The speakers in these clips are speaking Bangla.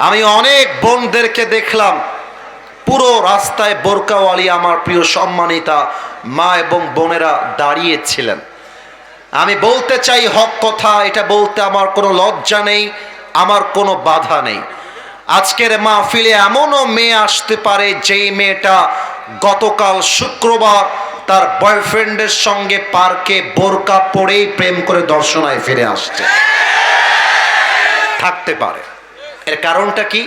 আমি অনেক বোনদেরকে দেখলাম, পুরো রাস্তায় বোরকাওয়ালি আমার প্রিয় সম্মানিতা মা এবং বোনেরা দাঁড়িয়েছিলেন। আমি বলতে চাই হক কথা, এটা বলতে আমার কোনো লজ্জা নেই, আমার কোনো বাধা নেই। আজকের মাহফিলে এমনও মেয়ে আসতে পারে যেই মেয়েটা গতকাল শুক্রবার তার বয়ফ্রেন্ডের সঙ্গে পার্কে বোরকা পরেই প্রেম করে দর্শনায় ফিরে আসছে। থাকতে পারে। এর কারণটা কি?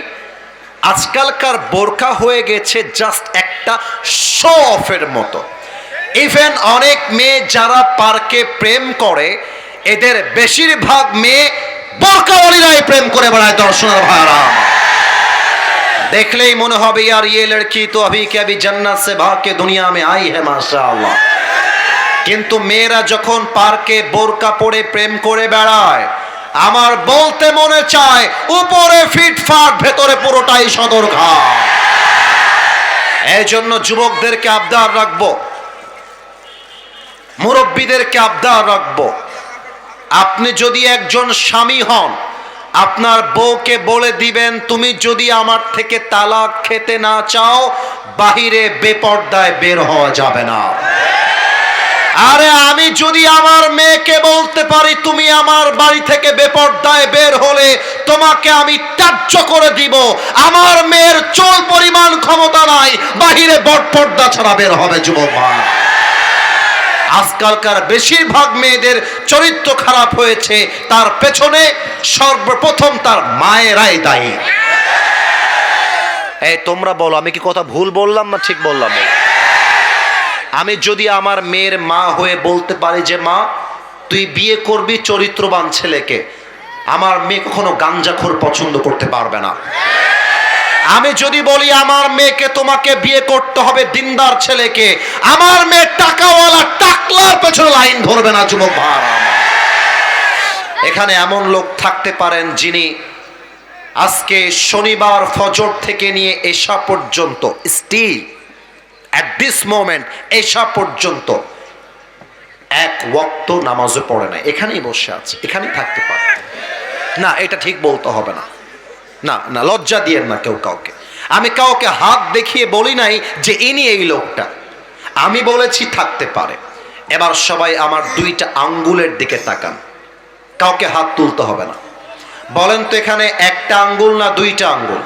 আজকালকার বোরখা হয়ে গেছে জাস্ট একটা শো অফের মতো। ইভেন অনেক মেয়ে যারা পার্কে প্রেম করে, এদের বেশিরভাগ মেয়ে বোরকাওয়ালিরাই প্রেম করে বেড়ায় দর্শনের ভাইরা দেখলেই মনে হবে আর ইয়ে লড়কি তো অভি কে অভি জান্নাত সে ভাগকে দুনিয়া মে আই হে মাশাআল্লাহ। কিন্তু মেয়েরা যখন পার্কে বোরকা পরে প্রেম করে বেড়ায় আমার বলতে মনে চায়, উপরে ফিটফাট, ভেতরে পুরোটাই সদর ঘা এই জন্য যুবকদেরকে আবদার রাখব, মুরব্বীদেরকে আবদার রাখব। আপনি যদি একজন স্বামী হন, আপনার বউকে বলে দিবেন, তুমি যদি আমার থেকে তালাক খেতে না চাও, বাহিরে বেপর্দায় বের হওয়া যাবে না। আরে আমি যদি আমার মেয়েকে বলতে পারি তুমি আমার বাড়ি থেকে বেপর্দায় বের হলে তোমাকে আমি ত্যায্য করে দিব। আমার মেয়ের চোল পরিমাণ ক্ষমতা নাই, বাহিরে বটপর্দা ছাড়া বের হবে যুবক ভাই আজকালকার বেশিরভাগ মেয়েদের চরিত্র খারাপ হয়েছে, তার পেছনে সর্বপ্রথম তার মায়েরাই দায়ী। এই, তোমরা বলো, আমি কি কথা ভুল বললাম না ঠিক বললাম? আমি যদি আমার মেয়ের মা হয়ে বলতে পারি যে, মা, তুই বিয়ে করবি চরিত্রবান ছেলেকে। আমার মেয়ে কখনো গাঞ্জাখোর পছন্দ করতে পারবে না। আমি যদি বলি, আমার মেয়েকে তোমাকে বিয়ে করতে হবে দিনদার ছেলেকে, আমার মেয়ে টাকাওয়ালা টাকলার পেছনে লাইন ধরবে না, যুবক ভাড়া এখানে এমন লোক থাকতে পারেন যিনি আজকে শনিবার ফজর থেকে নিয়ে এসা পর্যন্ত স্টিল অ্যাট দিস মোমেন্ট এসা পর্যন্ত এক ওয়াক্ত নামাজও পড়ে না এখানেই বসে আছে, এখানেই থাকতে পারে। না, এটা ঠিক বলতে হবে না। না না, লজ্জা দিয়েন না কেউ কাউকে। আমি কাউকে হাত দেখিয়ে বলি নাই যে ইনি এই লোকটা। আমি বলেছি থাকতে পারে। এবার সবাই আমার দুইটা আঙ্গুলের দিকে তাকান। কাউকে হাত তুলতে হবে না। বলেন তো এখানে একটা আঙ্গুল না দুইটা আঙ্গুল?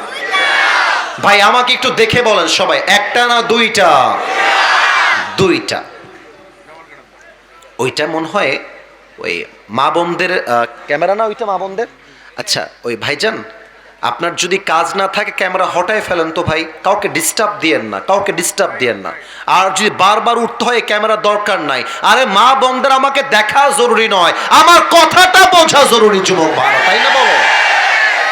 ভাই, আমাকে একটু দেখে বলেন সবাই, একটা না দুইটা? দুইটা। ওইটা মনে হয় ওই মা বোনদের ক্যামেরা না ওইটা মা বোনদের? আচ্ছা ওই ভাইজান, আপনার যদি কাজ না থাকে, ক্যামেরা হটায় ফেলেন তো ভাই, কাউকে ডিস্টার্ব দিয়েন না, কাউকে ডিস্টার্ব দিয়েন না। আর যদি বারবার উঠতে হয়, ক্যামেরা দরকার নাই। আরে মা বোনদের আমাকে দেখা জরুরি নয়, আমার কথাটা বোঝা জরুরি, যুবক ভালো তাই না বলো?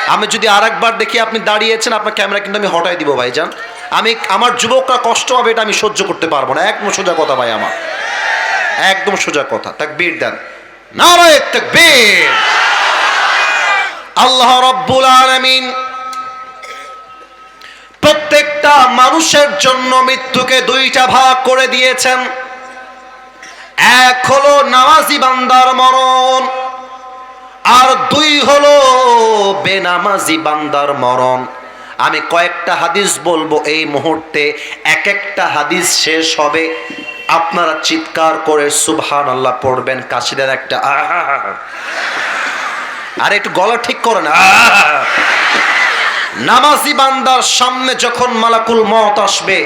আমি যদি আরেকবার দেখি আপনি দাঁড়িয়েছেন, আপনার ক্যামেরা কিন্তু আমি হটাই দিব ভাইজান। আমি, আমার যুবকরা কষ্ট হবে এটা আমি সহ্য করতে পারব না। একদম সোজা কথা ভাই আমার। একদম সোজা কথা। তাকবীর দেন। নারায়ে আল্লাহ রব্বুল আলামিন প্রত্যেকটা মানুষের জন্য মৃত্যুকে দুইটা ভাগ করে দিয়েছেন। এক হলো নামাজি আর দুই হলো বেনামাজি বান্দার মরণ। আমি কয়েকটা হাদিস বলব এই মুহূর্তে এক একটা হাদিস শেষ হবে। আপনারা চিৎকার করে সুবহান আল্লাহ পড়বেন, কাশিদের একটা আর একটু গলা ঠিক করে না নামাজি বান্দার সামনে যখন মালাকুল মত আসবে,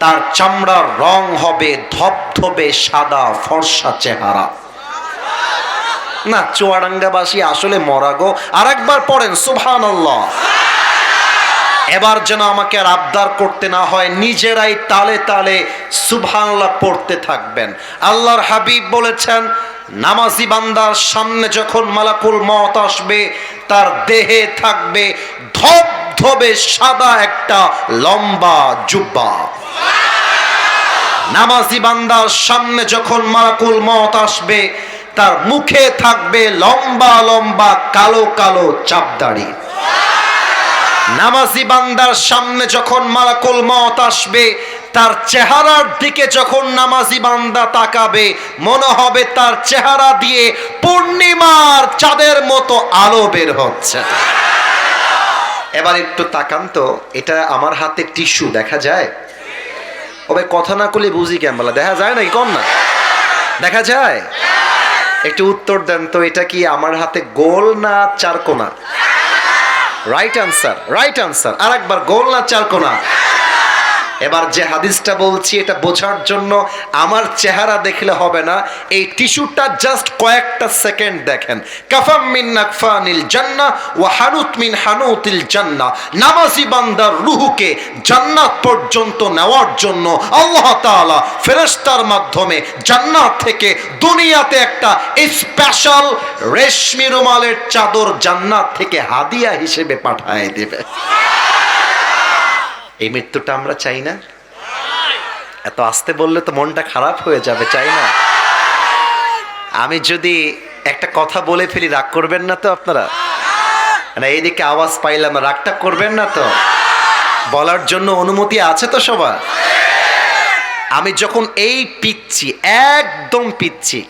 তার চামড়ার রং হবে ধবধবে সাদা ফর্সা চেহারা। না, চুয়াডাঙ্গাবাসী আসলে মরাগো আর একবার পড়েন আল্লাহ এবার যেন আমাকে আর আবদার করতে না হয়, নিজেরাই তালে তালে সুবহানাল্লাহ পড়তে থাকবেন। আল্লাহর হাবিব বলেছেন, নামাজি বান্দার সামনে যখন মালাকুল মত আসবে, তার দেহে থাকবে ধবধবে সাদা একটা লম্বা জুব্বা। নামাজি বান্দার সামনে যখন মালাকুল মত আসবে তার মুখে থাকবে লম্বা লম্বা কালো কালো চাপদাড়ি নামাজি বান্দার সামনে যখন মালাকুল মত আসবে, তার চেহারার দিকে যখন নামাজি বান্দা তাকাবে, মনে হবে তার চেহারা দিয়ে পূর্ণিমার চাঁদের মতো আলো বের হচ্ছে। এবার একটু তাকান তো, এটা আমার হাতে টিস্যু, দেখা যায়? ওবে কথা না করলে বুঝি কেমন দেখা যায় নাকি কম না? দেখা যায়? একটু উত্তর দেন তো, এটা কি আমার হাতে গোল না চারকোনা রাইট আনসার রাইট আনসার আর একবার গোল না চারকোনা এবার যে হাদিসটা বলছি, এটা বোঝার জন্য আমার চেহারা দেখলে হবে না। এই টিস্যুটা জাস্ট কয়েকটা সেকেন্ড দেখেন। কাফাম মিন নাকফানিল জান্নাহ ওয়া হানুত মিন হানুতিল জান্নাহ। নামাজি বান্দার রুহুকে জান্নাত পর্যন্ত নেওয়ার জন্য আল্লাহ তাআলা ফেরেশতার মাধ্যমে জান্নাত থেকে দুনিয়াতে একটা স্পেশাল রেশমি রুমালের চাদর জান্নাত থেকে হাদিয়া হিসেবে পাঠায় দেবে। এই মৃত্যুটা আমরা চাই না। এত আসতে বললে তো মনটা খারাপ হয়ে যাবে, চাই না। আমি যদি একটা কথা বলে ফেলি, রাগ করবেন না তো আপনারা? না এইদিকে আওয়াজ পাইলাম, রাগটা করবেন না তো? বলার জন্য অনুমতি আছে তো সবার? আমি যখন এই পিচ্ছি, একদম পিচ্ছি,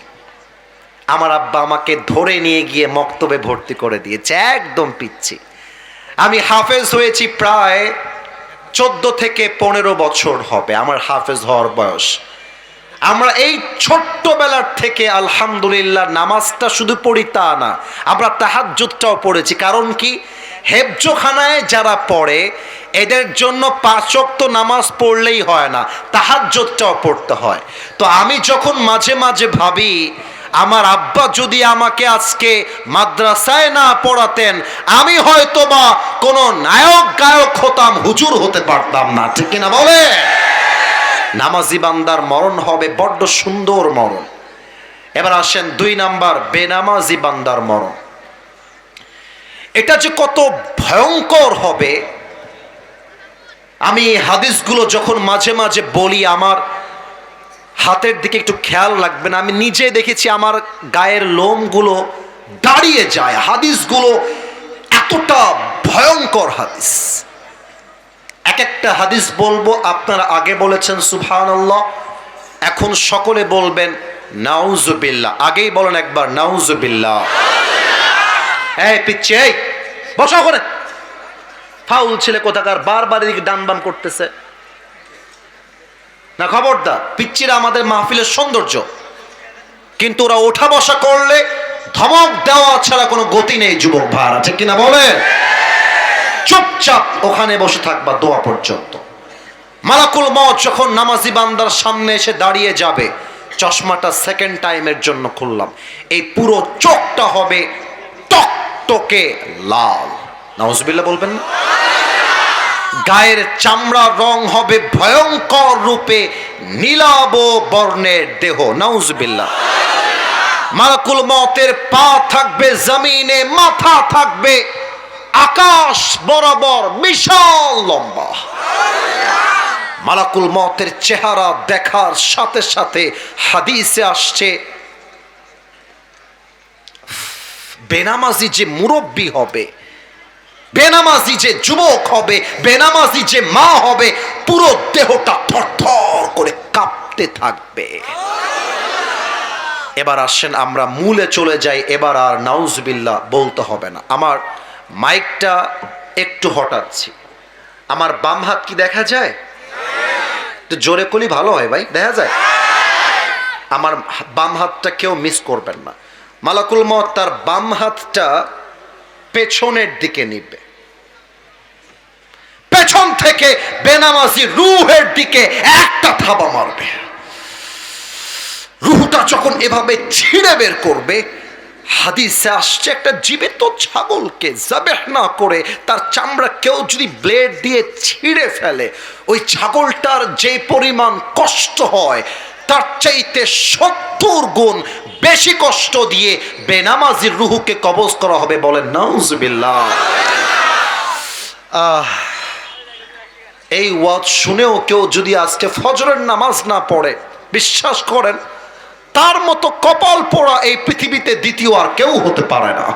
আমার আব্বা আমাকে ধরে নিয়ে গিয়ে মক্তবে ভর্তি করে দিয়েছে, একদম পিচ্ছি। আমি হাফেজ হয়েছি প্রায় চোদ্দ থেকে পনেরো বছর হবে আমার হাফেজ হওয়ার বয়স। আমরা এই ছোট্টবেলার থেকে আলহামদুলিল্লাহ নামাজটা শুধু পড়ি তা না, আমরা তাহার তাহাজ্জুদটাও পড়েছি। কারণ কি? হেফজোখানায় যারা পড়ে, এদের জন্য পাঁচক্ত নামাজ পড়লেই হয় না, তাহাজ্জুদটাও পড়তে হয়। তো আমি যখন মাঝে মাঝে ভাবি আমার আব্বা যদি আমাকে আজকে মাদ্রাসায় না পড়াতেন, আমি হয়তো বা কোনো নায়ক গায়ক হতাম, হুজুর হতে পারতাম না। ঠিক কিনা বলে? নামাজি বান্দার মরণ হবে, বড্ড সুন্দর মরণ। এবার আসেন দুই নাম্বার, বেনামাজি বান্দার মরণ। এটা যে কত ভয়ঙ্কর হবে। আমি হাদিসগুলো যখন মাঝে মাঝে বলি, আমার হাতের দিকে একটু খেয়াল রাখবেন। আমি নিজে দেখেছি আমার গায়ের লোমগুলো দাঁড়িয়ে যায়। হাদিসগুলো এতটা ভয়ঙ্কর হাদিস। এক একটা হাদিস বলব, আপনারা আগে বলেছেন সুফান এখন সকলে বলবেন, নাউজুবিল্লাহ। আগেই বলেন একবার, নাউজুবিল্লাহ। এই পিচ্ছে বসা করে ফাউল ছেলে কোথাকার, বারবার এদিকে ডান বাম করতেছে। না, খবরদার, পিচ্চিরা আমাদের মাহফিলের সৌন্দর্য। কিন্তু ওরা ওঠা বসা করলে ধমক দেওয়া ছাড়া কোনো গতি নেই, যুবক ভাড়া ঠিক কিনা বলে চুপচাপ ওখানে বসে থাকবা দোয়া পর্যন্ত। মালাকুল মত যখন নামাজি বান্দার সামনে এসে দাঁড়িয়ে যাবে, চশমাটা সেকেন্ড টাইমের জন্য খুললাম। এই পুরো চোখটা হবে টকটকে লাল। নাউজবিল্লাহ বলবেন না? গায়ের চামড়া রং হবে ভয়ঙ্কর রূপে, নীলাব বর্ণের দেহ। নাউজবিল্লাহ। মালাকুল মতের পা থাকবে, জমিনে মাথা থাকবে, আকাশ বরাবর বিশাল লম্বা। মালাকুল মতের চেহারা দেখার সাথে সাথে হাদিসে আসছে, বেনামাজি যে মুরব্বী হবে বেনামাজি যে যুবক হবে, বেনামাজি যে মা হবে, পুরো দেহটা থরথর করে কাঁপতে থাকবে। এবার আসেন, আমরা মূলে চলে যাই, এবার আর নাউজবিল্লা বলতে হবে না। আমার মাইকটা একটু হটাচ্ছি। আমার বাম হাত কি দেখা যায়? একটু জোরে কলি ভালো হয় ভাই, দেখা যায়? আমার বাম হাতটা কেউ মিস করবেন না। মালাকুল মত তার বাম হাতটা পেছনের দিকে নিবে। পেছন থেকে বেনামাজি রুহের দিকে একটা থাবা মারবে। রুহটা যখন এভাবে ছিঁড়ে বের করবে, হাদিসে আসছে একটা জীবিত ছাগলকে জাবেহ না করে তার চামড়া কেউ যদি ব্লেড দিয়ে ছিঁড়ে ফেলে, ওই ছাগলটার যে পরিমাণ কষ্ট হয়, তার চাইতে সত্তর গুণ বেশি কষ্ট দিয়ে বেনামাজির রুহুকে কবজ করা হবে বলেন নাউজবিল্লাহ। আহ এই ওয়াজ শুনেও কেউ যদি আজকে ফজরের নামাজ না পড়ে, বিশ্বাস করেন, তার মতো কপাল পড়া এই পৃথিবীতে দ্বিতীয় আর কেউ হতে পারে না।